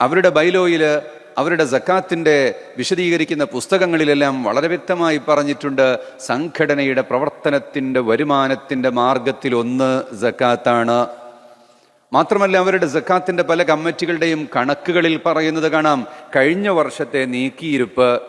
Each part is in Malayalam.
അവരുടെ ബൈലോയിൽ അവരുടെ ജക്കാത്തിന്റെ വിശദീകരിക്കുന്ന പുസ്തകങ്ങളിലെല്ലാം വളരെ വ്യക്തമായി പറഞ്ഞിട്ടുണ്ട് സംഘടനയുടെ പ്രവർത്തനത്തിന്റെ വരുമാനത്തിന്റെ മാർഗത്തിൽ ഒന്ന് ജക്കാത്താണ് മാത്രമല്ല അവരുടെ ജക്കാത്തിന്റെ പല കമ്മിറ്റികളുടെയും കണക്കുകളിൽ പറയുന്നത് കാണാം കഴിഞ്ഞ വർഷത്തെ നീക്കിയിരുപ്പ്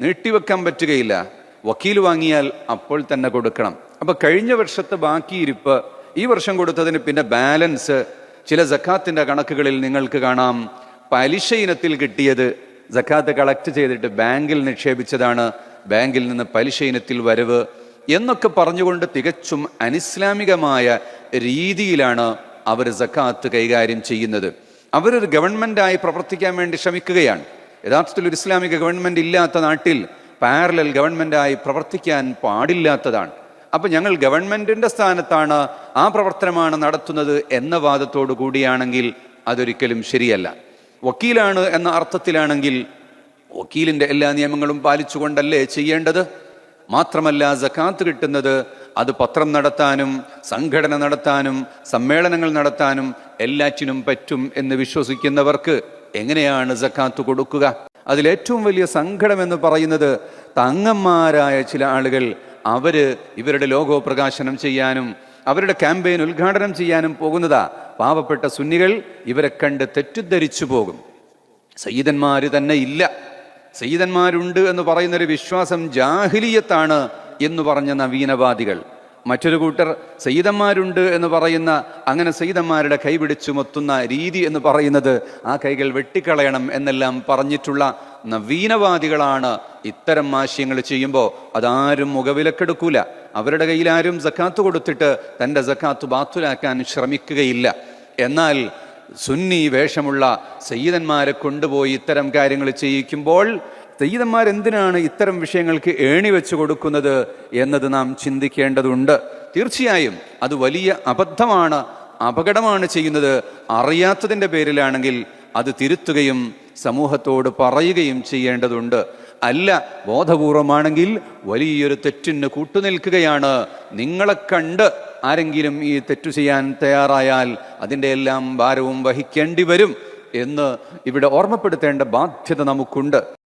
നീട്ടിവെക്കാൻ പറ്റുകയില്ല. വക്കീൽ വാങ്ങിയാൽ അപ്പോൾ തന്നെ കൊടുക്കണം. അപ്പോൾ കഴിഞ്ഞ വർഷത്തെ ബാക്കിയിരുപ്പ് ഈ വർഷം കൊടുത്തതിന് പിന്നെ ബാലൻസ് ചില ജക്കാത്തിന്റെ കണക്കുകളിൽ നിങ്ങൾക്ക് കാണാം. പലിശ ഇനത്തിൽ കിട്ടിയത് ജക്കാത്ത് കളക്ട് ചെയ്തിട്ട് ബാങ്കിൽ നിക്ഷേപിച്ചതാണ്. ബാങ്കിൽ നിന്ന് പലിശ ഇനത്തിൽ വരവ് എന്നൊക്കെ പറഞ്ഞുകൊണ്ട് തികച്ചും അനിസ്ലാമികമായ രീതിയിലാണ് അവർ ജക്കാത്ത് കൈകാര്യം ചെയ്യുന്നത്. അവരൊരു ഗവൺമെന്റായി പ്രവർത്തിക്കാൻ വേണ്ടി ശ്രമിക്കുകയാണ്. യഥാർത്ഥത്തിൽ ഒരു ഇസ്ലാമിക ഗവൺമെന്റ് ഇല്ലാത്ത നാട്ടിൽ പാരലൽ ഗവൺമെന്റായി പ്രവർത്തിക്കാൻ പാടില്ലാത്തതാണ്. അപ്പം ഞങ്ങൾ ഗവൺമെന്റിന്റെ സ്ഥാനത്താണ് ആ പ്രവർത്തനമാണ് നടത്തുന്നത് എന്ന വാദത്തോടു കൂടിയാണെങ്കിൽ അതൊരിക്കലും ശരിയല്ല. വക്കീലാണ് എന്ന അർത്ഥത്തിലാണെങ്കിൽ വക്കീലിന്റെ എല്ലാ നിയമങ്ങളും പാലിച്ചുകൊണ്ടല്ലേ ചെയ്യേണ്ടത്? മാത്രമല്ല ജക്കാത്ത് കിട്ടുന്നത് അത് പത്രം നടത്താനും സംഘടന നടത്താനും സമ്മേളനങ്ങൾ നടത്താനും എല്ലാറ്റിനും പറ്റും എന്ന് വിശ്വസിക്കുന്നവർക്ക് എങ്ങനെയാണ് ജക്കാത്ത് കൊടുക്കുക? അതിലേറ്റവും വലിയ സങ്കടം എന്ന് പറയുന്നത് തങ്ങന്മാരായ ചില ആളുകൾ അവർ ഇവരുടെ ലോഗോ പ്രകാശനം ചെയ്യാനും അവരുടെ ക്യാമ്പയിൻ ഉദ്ഘാടനം ചെയ്യാനും പോകുന്നതാ. പാവപ്പെട്ട സുന്നികൾ ഇവരെ കണ്ട് തെറ്റിദ്ധരിച്ചു പോകും. സയ്യിദന്മാർ തന്നെ ഇല്ല. സയ്യിദന്മാരുണ്ട് എന്ന് പറയുന്നൊരു വിശ്വാസം ജാഹിലിയത്താണ് എന്ന് പറഞ്ഞ നവീനവാദികൾ. മറ്റൊരു കൂട്ടർ സയ്യിദന്മാരുണ്ട് എന്ന് പറയുന്ന അങ്ങനെ സയ്യിദന്മാരുടെ കൈപിടിച്ചു മൊത്തുന്ന രീതി എന്ന് പറയുന്നത് ആ കൈകൾ വെട്ടിക്കളയണം എന്നെല്ലാം പറഞ്ഞിട്ടുള്ള നവീനവാദികളാണ് ഇത്തരം ആശയങ്ങൾ ചെയ്യുമ്പോൾ അതാരും മുഖവിലക്കെടുക്കൂല. അവരുടെ കയ്യിൽ ആരും ജക്കാത്ത് കൊടുത്തിട്ട് തന്റെ ജക്കാത്ത് ബാത്തുലാക്കാൻ ശ്രമിക്കുകയില്ല. എന്നാൽ സുന്നി വേഷമുള്ള സയ്യിദന്മാരെ കൊണ്ടുപോയി ഇത്തരം കാര്യങ്ങൾ ചെയ്യിക്കുമ്പോൾ സയ്യിദന്മാരെന്തിനാണ് ഇത്തരം വിഷയങ്ങൾക്ക് ഏണി വെച്ച് കൊടുക്കുന്നത് എന്നത് നാം ചിന്തിക്കേണ്ടതുണ്ട്. തീർച്ചയായും അത് വലിയ അബദ്ധമാണ് അപകടമാണ് ചെയ്യുന്നത്. അറിയാത്തതിന്റെ പേരിലാണെങ്കിൽ അത് തിരുത്തുകയും സമൂഹത്തോട് പറയുകയും ചെയ്യേണ്ടതുണ്ട്. അല്ല ബോധപൂർവമാണെങ്കിൽ വലിയൊരു തെറ്റിന് കൂട്ടുനിൽക്കുകയാണ്. നിങ്ങളെ കണ്ട് ആരെങ്കിലും ഈ തെറ്റു ചെയ്യാൻ തയ്യാറായാൽ അതിന്റെ എല്ലാം ഭാരവും വഹിക്കേണ്ടി വരും എന്ന് ഇവിടെ ഓർമ്മപ്പെടുത്തേണ്ട ബാധ്യത നമുക്കുണ്ട്.